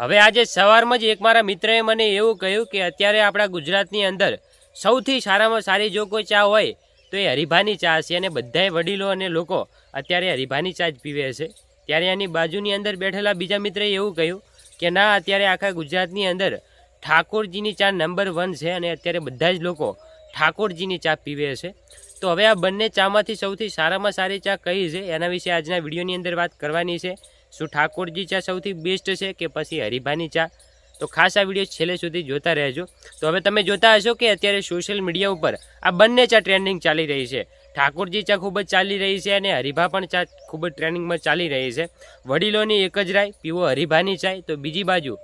હવે આજે સવારમાં જ એક મારા મિત્રએ મને એવું કહ્યું કે અત્યારે આપણા ગુજરાતની અંદર સૌથી સારામાં સારી જો કોઈ ચા હોય, તો એ હરિભાની ચા છે અને બધાય વડીલો અને લોકો અત્યારે હરિભાની ચા જ પીવે છે. ત્યારે એની બાજુની અંદર બેઠેલા બીજા મિત્રએ એવું કહ્યું કે ના, અત્યારે આખા ગુજરાતની અંદર ઠાકોરજીની ચા નંબર વન છે અને અત્યારે બધા જ લોકો ઠાકોરજીની ચા પીવે છે. તો હવે આ બંને ચામાંથી સૌથી સારામાં સારી ચા કઈ છે? એના વિશે આજના વિડીયોની અંદર વાત કરવાની છે. શું ઠાકોરજી ચા સૌથી બેસ્ટ છે કે પછી હરિભાની ચા? તો ખાસ આ વીડિયો છેલ્લે સુધી જોતા રહેજો. તો હવે તમે જોતા હશો કે અત્યારે સોશિયલ મીડિયા ઉપર આ બંને ચા ટ્રેન્ડિંગ ચાલી રહી છે. ઠાકોરજી ચા ખૂબ જ ચાલી રહી છે અને હરિભા પણ ચા ખૂબ જ ટ્રેન્ડિંગમાં ચાલી રહી છે. વડીલોની એક જ રાય, પીવો હરિભાની ચાય. તો બીજી બાજુ,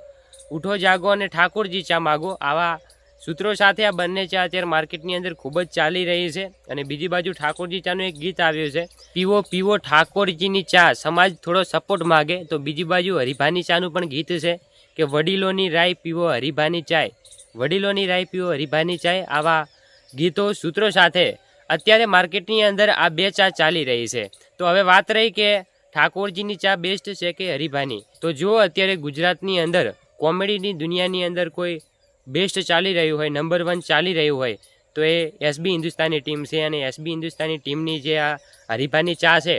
ઉઠો જાગો અને ઠાકોરજી ચા માગો. આવા સૂત્રો સાથે આ બંને ચા અત્યારે માર્કેટની અંદર ખૂબ જ ચાલી રહી છે અને બીજી બાજુ ઠાકોરજી ચાનું એક ગીત આવ્યું છે, પીવો પીવો ઠાકોરજીની ચા, સમાજ થોડો સપોર્ટ માગે. તો બીજી બાજુ હરિભાની ચાનું પણ ગીત છે કે, વડીલોની રાય પીવો હરિભાની ચાય. વડીલોની રાય પીવો હરિભાની ચાય, આવા ગીતો સૂત્રો સાથે અત્યારે માર્કેટની અંદર આ બે ચા ચાલી રહી છે. તો હવે વાત રહી કે ઠાકોરજીની ચા બેસ્ટ છે કે હરિભાની? તો જો અત્યારે ગુજરાતની અંદર, કોમેડીની દુનિયાની અંદર કોઈ બેસ્ટ ચાલી રહ્યું હોય નંબર વન ચાલી રહ્યું હોય, તો એ એસબી હિન્દુસ્તાની ટીમ છે અને એસબી હિન્દુસ્તાની ટીમની જે આ હરિભાની ચા છે,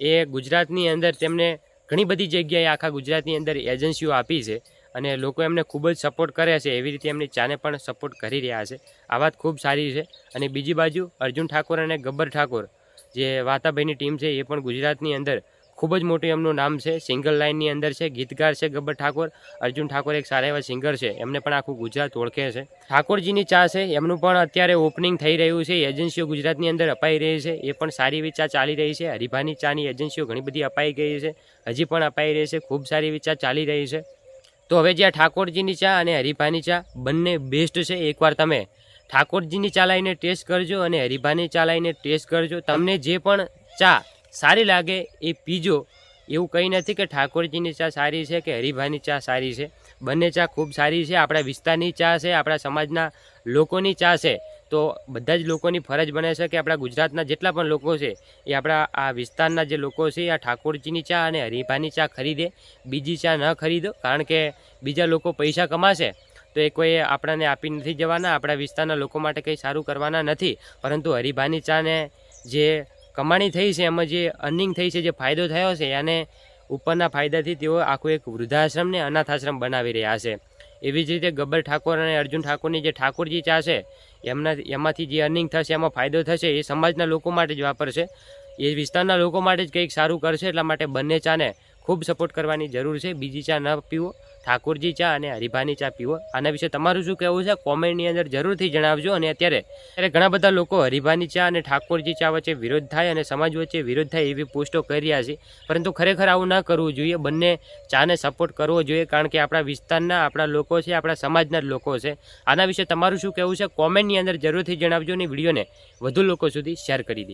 એ ગુજરાતની અંદર તેમને ઘણી બધી જગ્યાએ આખા ગુજરાતની અંદર એજન્સીઓ આપી છે અને લોકો એમને ખૂબ જ સપોર્ટ કરે છે, એવી રીતે એમની ચાને પણ સપોર્ટ કરી રહ્યા છે. આ વાત ખૂબ સારી છે. અને બીજી બાજુ અર્જુન ઠાકોર અને ગબ્બર ઠાકોર, જે વાતાભાઈની ટીમ છે, એ પણ ગુજરાતની અંદર ખૂબ જ મોટું એમનું નામ છે. સિંગલ લાઇનની અંદર છે, ગીતકાર છે ગબ્બર ઠાકોર. અર્જુન ઠાકોર એક સારા એવા સિંગર છે. એમને પણ આખું ગુજરાત ઓળખે છે. ઠાકોરજીની ચા છે, એમનું પણ અત્યારે ઓપનિંગ થઈ રહ્યું છે. એજન્સીઓ ગુજરાતની અંદર અપાઈ રહી છે. એ પણ સારી એવી ચા ચાલી રહી છે. હરિભાની ચાની એજન્સીઓ ઘણી બધી અપાઈ ગઈ છે. હજી પણ અપાઈ રહી છે. ખૂબ સારી એવી ચા ચાલી રહી છે. તો હવે જ્યાં ઠાકોરજીની ચા અને હરિભાની ચા બંને બેસ્ટ છે. એકવાર તમે ઠાકોરજીની ચા લાવીને ટેસ્ટ કરજો અને હરિભાની ચા લાવીને ટેસ્ટ કરજો. તમને જે પણ ચા સારી લાગે એ પીજો. એવું કંઈ નથી કે ઠાકોરજીની ચા સારી છે કે હરિભાની ચા સારી છે. બંને ચા ખૂબ સારી છે. આપણા વિસ્તારની ચા છે, આપણા સમાજના લોકોની ચા છે. તો બધા જ લોકોની ફરજ બને છે કે આપણા ગુજરાતના જેટલા પણ લોકો છે, એ આપણા આ વિસ્તારના જે લોકો છે આ ઠાકોરજીની ચા અને હરિભાની ચા ખરીદે. બીજી ચા ન ખરીદો, કારણ કે બીજા લોકો પૈસા કમાશે. તો એ કોઈ આપણને આપી નથી જવાના. આપણા વિસ્તારના લોકો માટે કંઈ સારું કરવાના નથી. પરંતુ હરિભાની ચાને જે કમાણી થઈ છે, એમાં જે અર્નિંગ થઈ છે, જે ફાયદો થયો છે એને ઉપરના ફાયદાથી તેઓ આખું એક વૃદ્ધાશ્રમ ને અનાથાશ્રમ બનાવી રહ્યા છે. એવી જ રીતે ગબ્બર ઠાકોર અને અર્જુન ઠાકોરની જે ઠાકોરજી ચા છે, એમના, એમાંથી જે અર્નિંગ થશે, એમાં ફાયદો થશે, એ સમાજના લોકો માટે જ વાપરશે. એ વિસ્તારના લોકો માટે જ કંઈક સારું કરશે, એટલા માટે બંને ચાને ખૂબ સપોર્ટ કરવાની જરૂર છે. બીજી ચા ન પીવો. ઠાકોરજી ચા અને હરિભાની ચા પીવો. આના વિશે તમારું શું કહેવું છે? કોમેન્ટની અંદર જરૂરથી જણાવજો. અને અત્યારે અત્યારે ઘણા બધા લોકો હરિભાની ચા અને ઠાકોરજી ચા વચ્ચે વિરોધ થાય અને સમાજ વચ્ચે વિરોધ થાય એવી પોસ્ટો કરી રહ્યા છે. પરંતુ ખરેખર આવું ના કરવું જોઈએ. બંને ચાને સપોર્ટ કરવો જોઈએ કારણ કે આપણા વિસ્તારના આપણા લોકો છે, આપણા સમાજના લોકો છે. આના વિશે તમારું શું કહેવું છે? કોમેન્ટની અંદર જરૂરથી જણાવજો અને વિડીયોને વધુ લોકો સુધી શેર કરી દે.